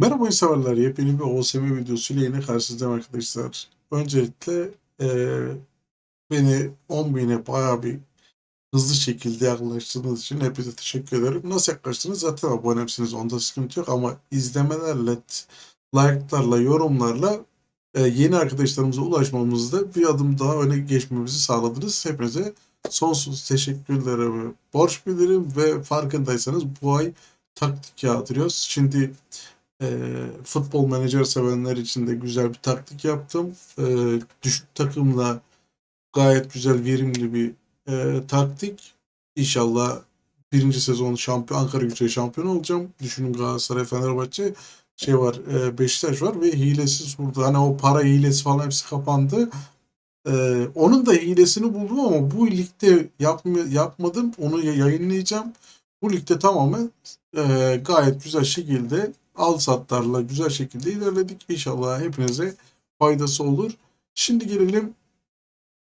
Merhaba oyun severler. Yepyeni bir OSM videosuyla yine karşınızdayım arkadaşlar. Öncelikle eee, beni 10.000'e bayağı bir hızlı şekilde yaklaştırdığınız için hepinize teşekkür ederim. Nasıl yaklaştınız? Zaten abonemsiniz. Onda sıkıntı yok ama izlemelerle, like'larla, yorumlarla eee, yeni arkadaşlarımıza ulaşmamızda bir adım daha öne geçmemizi sağladınız. Hepinize sonsuz teşekkürlerimi borç bilirim ve farkındaysanız bu ay taktik yağdırıyoruz. Şimdi ee, futbol menajer sevenler için de güzel bir taktik yaptım. Ee, düşük takımla gayet güzel, verimli bir e, taktik. İnşallah birinci sezon şampiyon, Ankara Gücü şampiyon olacağım. Düşünün Galatasaray, Fenerbahçe şey var, e, Beşiktaş var ve hilesiz burada. Hani o para hilesi falan hepsi kapandı. Ee, onun da hilesini buldum ama bu ligde yapma, yapmadım. Onu ya- yayınlayacağım. Bu ligde tamamen e, gayet güzel şekilde al satlarla güzel şekilde ilerledik. İnşallah hepinize faydası olur. Şimdi gelelim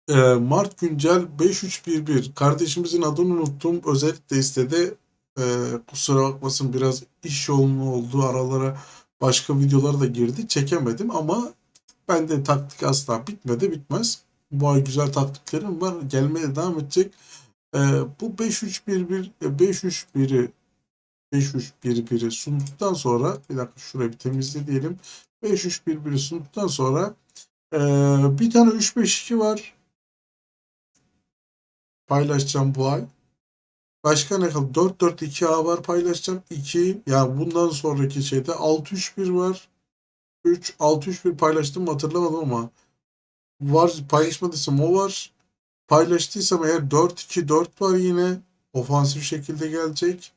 e, Mart Güncel 5311. Kardeşimizin adını unuttum. Özellikle istedi. E, kusura bakmasın biraz iş yoğunluğu oldu. Aralara başka videolar da girdi. Çekemedim ama bende taktik asla bitmedi bitmez. Bu ay güzel taktiklerim var. Gelmeye devam edecek. E, bu 5-3-1-1 e, 5-3-1'i 5-3-1-1'i sunduktan sonra bir dakika şurayı bir temizle diyelim. 5-3-1-1'i sunduktan sonra e, bir tane 3-5-2 var. Paylaşacağım bu ay. Başka ne kaldı? 4-4-2A var paylaşacağım. 2 yani bundan sonraki şeyde 6-3-1 var. 3 6-3-1 paylaştım hatırlamadım ama var paylaşmadıysam o var. Paylaştıysam eğer 4-2-4 var yine ofansif şekilde gelecek.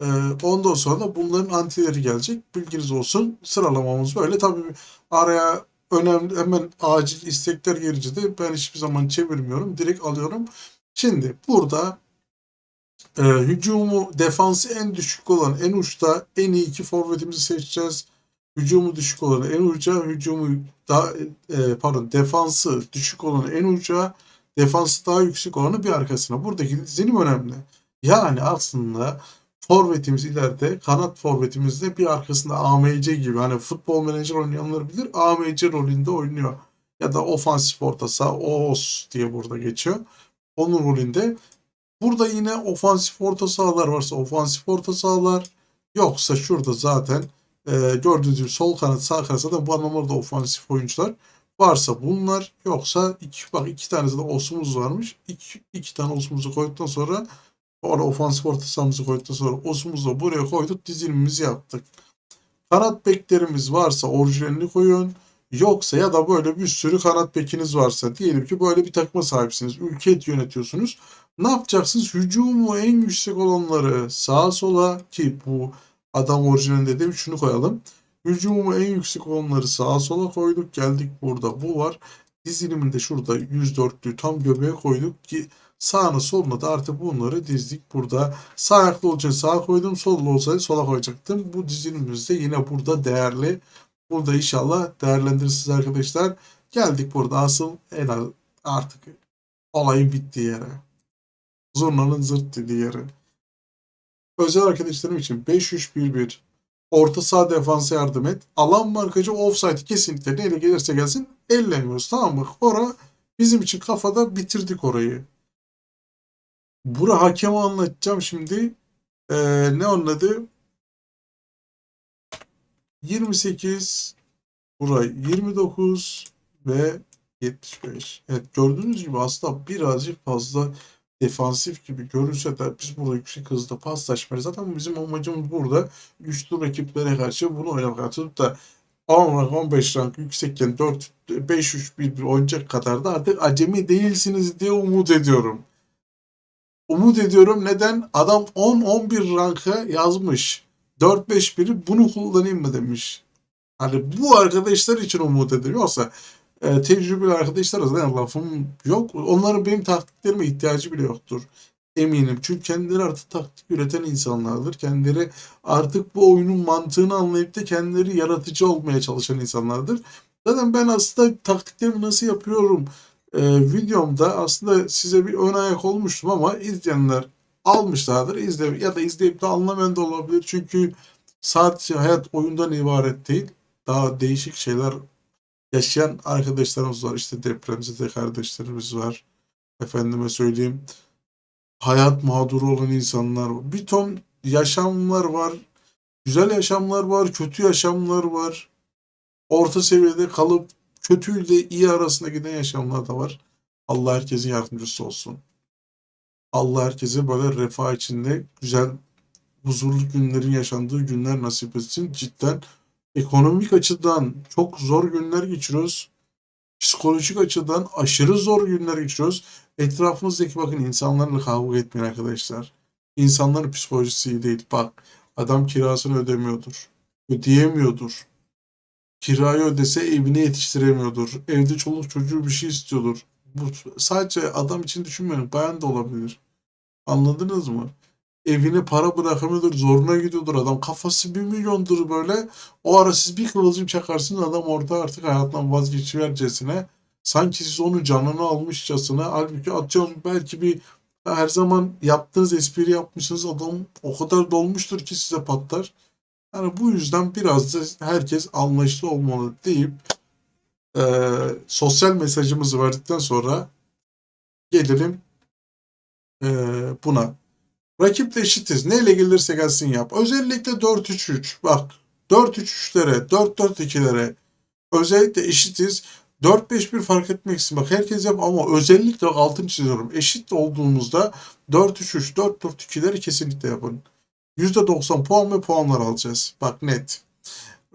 Ee, ondan sonra bunların antileri gelecek. Bilginiz olsun. Sıralamamız böyle. Tabii araya önemli hemen acil istekler gelince de ben hiçbir zaman çevirmiyorum. Direkt alıyorum. Şimdi burada e, hücumu defansı en düşük olan en uçta en iyi iki forvetimizi seçeceğiz. Hücumu düşük olan en uca, hücumu daha e, pardon defansı düşük olan en uca, defansı daha yüksek olanı bir arkasına. Buradaki dizilim önemli. Yani aslında forvetimiz ileride kanat forvetimizde bir arkasında AMC gibi hani futbol menajer oynayanlar bilir AMC rolünde oynuyor. Ya da ofansif orta saha OOS diye burada geçiyor. Onun rolünde. Burada yine ofansif orta sahalar varsa ofansif orta sahalar yoksa şurada zaten e, gördüğünüz gibi sol kanat sağ kanat zaten bu anlamda da ofansif oyuncular varsa bunlar yoksa iki, bak iki tane de osumuz varmış. İki, iki tane osumuzu koyduktan sonra Orada ofansif orta sahamızı koyduktan sonra osumuzu buraya koyduk. Dizilimimizi yaptık. Kanat beklerimiz varsa orijinalini koyun. Yoksa ya da böyle bir sürü kanat bekiniz varsa diyelim ki böyle bir takıma sahipsiniz. Ülke yönetiyorsunuz. Ne yapacaksınız? Hücumu en yüksek olanları sağa sola ki bu adam orijinal dedim şunu koyalım. Hücumu en yüksek olanları sağa sola koyduk. Geldik burada bu var. Diziliminde şurada 104'lü tam göbeğe koyduk ki sağına soluna da artık bunları dizdik burada. Sağ ayaklı olacak sağa koydum. Sollu olsaydı sola koyacaktım. Bu dizilimimiz de yine burada değerli. Burada inşallah değerlendirirsiniz arkadaşlar. Geldik burada asıl en az artık olayın bittiği yere. Zurnanın zırt dediği yere. Özel arkadaşlarım için 5-3-1-1 orta saha defansa yardım et. Alan markacı offside kesinlikle neyle gelirse gelsin ellemiyoruz tamam mı? Ora bizim için kafada bitirdik orayı. Bura hakeme anlatacağım şimdi. Ee, ne onun adı? 28 burayı 29 ve 75. Evet gördüğünüz gibi aslında birazcık fazla defansif gibi görünse de biz burada yüksek hızda paslaşmayız. Zaten bizim amacımız burada güçlü rakiplere karşı bunu oynamak. Tutup da 10 rank 15 rank yüksekken 4 5 3 1 1 oynayacak kadar da artık acemi değilsiniz diye umut ediyorum. Umut ediyorum neden? Adam 10-11 ranka yazmış. 4-5-1'i bunu kullanayım mı demiş. Hani bu arkadaşlar için umut ediyorum. Yoksa e, tecrübeli arkadaşlar zaten lafım yok. Onların benim taktiklerime ihtiyacı bile yoktur. Eminim. Çünkü kendileri artık taktik üreten insanlardır. Kendileri artık bu oyunun mantığını anlayıp da kendileri yaratıcı olmaya çalışan insanlardır. Zaten ben aslında taktiklerimi nasıl yapıyorum e, videomda aslında size bir ön ayak olmuştum ama izleyenler almışlardır. İzle ya da izleyip de anlamayan da olabilir. Çünkü Sadece hayat oyundan ibaret değil. Daha değişik şeyler yaşayan arkadaşlarımız var. İşte depremzede kardeşlerimiz var. Efendime söyleyeyim hayat mağduru olan insanlar var. Bir ton yaşamlar var. Güzel yaşamlar var, kötü yaşamlar var. Orta seviyede kalıp kötüyle iyi arasında giden yaşamlar da var. Allah herkesin yardımcısı olsun. Allah herkese böyle refah içinde güzel, huzurlu günlerin yaşandığı günler nasip etsin. Cidden ekonomik açıdan çok zor günler geçiriyoruz. Psikolojik açıdan aşırı zor günler geçiriyoruz. Etrafımızdaki bakın insanlarla kavga etmeyin arkadaşlar. İnsanların psikolojisi iyi değil. Bak adam kirasını ödemiyordur. Ödeyemiyordur. Kirayı ödese evine yetiştiremiyordur. Evde çoluk çocuğu bir şey istiyordur. Bu sadece adam için düşünmeyin. Bayan da olabilir. Anladınız mı? Evine para bırakamıyordur. Zoruna gidiyordur adam. Kafası bir milyondur böyle. O ara siz bir kıvılcım çakarsınız adam orada artık hayattan vazgeçivercesine. Sanki siz onun canını almışçasına. Halbuki atıyorum belki bir her zaman yaptığınız espri yapmışsınız adam o kadar dolmuştur ki size patlar. Yani bu yüzden biraz da herkes anlayışlı olmalı deyip e, sosyal mesajımızı verdikten sonra gelelim e, buna. Rakiple eşitiz. Neyle gelirse gelsin yap. Özellikle 4-3-3. Bak 4-3-3'lere, 4-4-2'lere özellikle eşitiz. 4-5-1 fark etmeksizin. Bak herkes yap ama özellikle bak altını çiziyorum. Eşit olduğumuzda 4-3-3, 4-4-2'leri kesinlikle yapın. %90 puan ve puanlar alacağız. Bak net.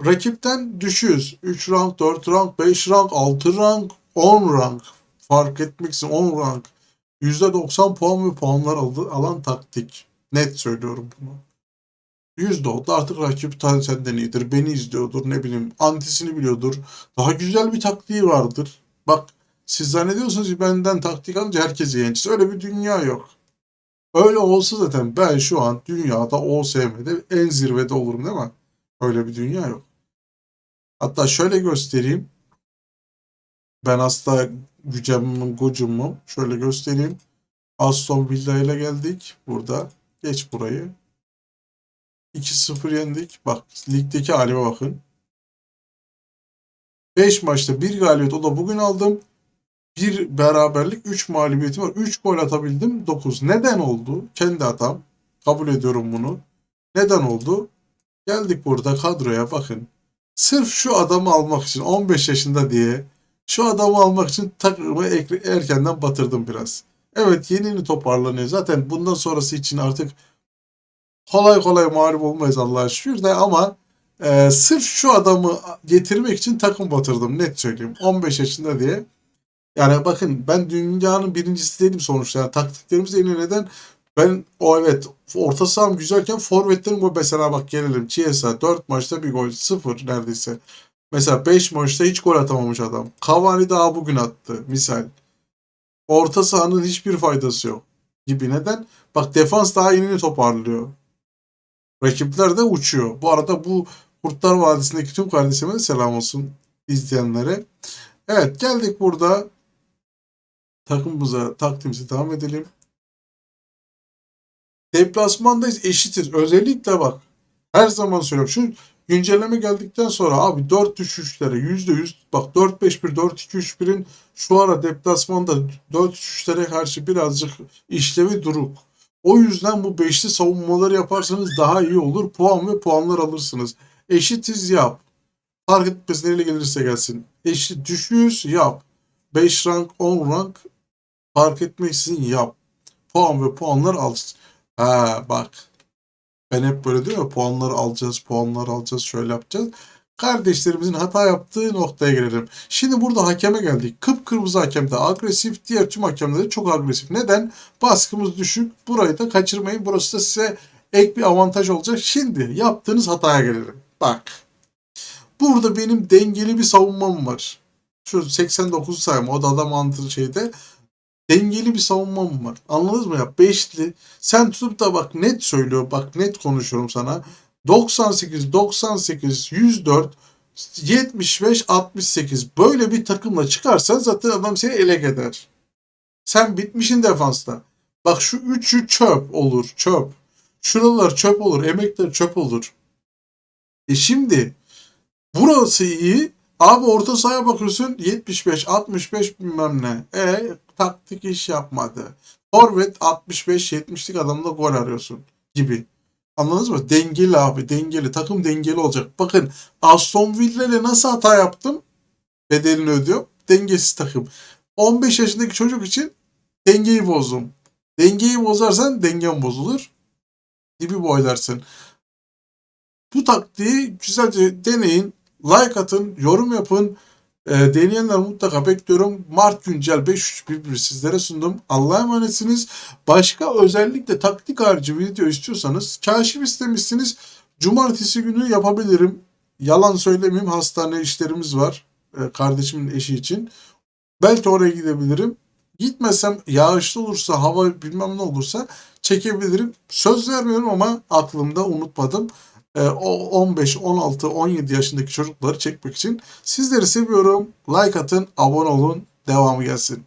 Rakipten düşüyoruz. 3 rank, 4 rank, 5 rank, 6 rank, 10 rank. Fark etmeksizin 10 rank. %90 puan ve puanlar alan taktik. Net söylüyorum bunu. %10 artık rakip senden iyidir. Beni izliyordur ne bileyim antisini biliyordur. Daha güzel bir taktiği vardır. Bak siz zannediyorsunuz ki benden taktik alınca herkesi yeneceğiz. Öyle bir dünya yok. Öyle olsa zaten ben şu an dünyada OSM'de en zirvede olurum değil mi? Öyle bir dünya yok. Hatta şöyle göstereyim. Ben hasta gücümün gucumu şöyle göstereyim. Aston Villa ile geldik burada. Geç burayı. 2-0 yendik. Bak ligdeki halime bakın. 5 maçta 1 galibiyet o da bugün aldım. Bir beraberlik 3 mağlubiyetim var. 3 gol atabildim 9. Neden oldu? Kendi hatam. Kabul ediyorum bunu. Neden oldu? Geldik burada kadroya bakın. Sırf şu adamı almak için 15 yaşında diye şu adamı almak için takımı erkenden batırdım biraz. Evet yeni yeni toparlanıyor. Zaten bundan sonrası için artık kolay kolay mağlup olmayız Allah'a şükür de ama e, sırf şu adamı getirmek için takım batırdım net söyleyeyim. 15 yaşında diye. Yani bakın ben dünyanın birincisi değilim sonuçta. Yani taktiklerimiz en neden ben o evet orta saham güzelken forvetlerim gol mesela bak gelelim. Chiesa 4 maçta bir gol 0 neredeyse. Mesela 5 maçta hiç gol atamamış adam. Cavani daha bugün attı misal. Orta sahanın hiçbir faydası yok gibi. Neden? Bak defans daha yeni toparlıyor. Rakipler de uçuyor. Bu arada bu Kurtlar Vadisi'ndeki tüm kardeşime de selam olsun izleyenlere. Evet geldik burada takımımıza takdimimize devam edelim. Deplasmandayız eşitiz. Özellikle bak her zaman söylüyorum. Şu güncelleme geldikten sonra abi 4 düşüşlere %100 bak 4-5-1 4-2-3-1'in şu ara deplasmanda 4-3-3'lere karşı birazcık işlevi duruk. O yüzden bu beşli savunmaları yaparsanız daha iyi olur. Puan ve puanlar alırsınız. Eşitiz yap. Fark etmez neyle gelirse gelsin. Eşit düşüyoruz yap. 5 rank 10 rank fark etmeksizin yap. Puan ve puanlar al. Ha bak. Ben hep böyle diyorum ya puanları alacağız, puanları alacağız, şöyle yapacağız. Kardeşlerimizin hata yaptığı noktaya gelelim. Şimdi burada hakeme geldik. Kıpkırmızı hakem de agresif, diğer tüm hakemler de çok agresif. Neden? Baskımız düşük. Burayı da kaçırmayın. Burası da size ek bir avantaj olacak. Şimdi yaptığınız hataya gelelim. Bak. Burada benim dengeli bir savunmam var. Şu 89 sayma o da adam antı şeyde dengeli bir savunmam var. Anladınız mı ya? Beşli. Sen tutup da bak net söylüyor. Bak net konuşuyorum sana. 98, 98, 104, 75, 68 böyle bir takımla çıkarsan zaten adam seni ele eder. Sen bitmişin defansta. Bak şu üçü çöp olur. Çöp. Şuralar çöp olur. Emekler çöp olur. E şimdi burası iyi. Abi orta sahaya bakıyorsun 75, 65 bilmem ne. E taktik iş yapmadı. Forvet 65, 70'lik adamda gol arıyorsun gibi. Anladınız mı? Dengeli abi dengeli. Takım dengeli olacak. Bakın Aston Villa nasıl hata yaptım? Bedelini ödüyorum. Dengesiz takım. 15 yaşındaki çocuk için dengeyi bozdum. Dengeyi bozarsan dengen bozulur. Dibi boylarsın. Bu taktiği güzelce deneyin. Like atın, yorum yapın. E, deneyenler mutlaka bekliyorum. Mart güncel 5.3.1 sizlere sundum. Allah'a emanetsiniz. Başka özellikle taktik harici video istiyorsanız kaşif istemişsiniz. Cumartesi günü yapabilirim. Yalan söylemeyeyim hastane işlerimiz var. E, kardeşimin eşi için. Belki oraya gidebilirim. Gitmesem yağışlı olursa hava bilmem ne olursa çekebilirim. Söz vermiyorum ama aklımda unutmadım. Ee, o 15, 16, 17 yaşındaki çocukları çekmek için sizleri seviyorum. Like atın, abone olun. Devamı gelsin.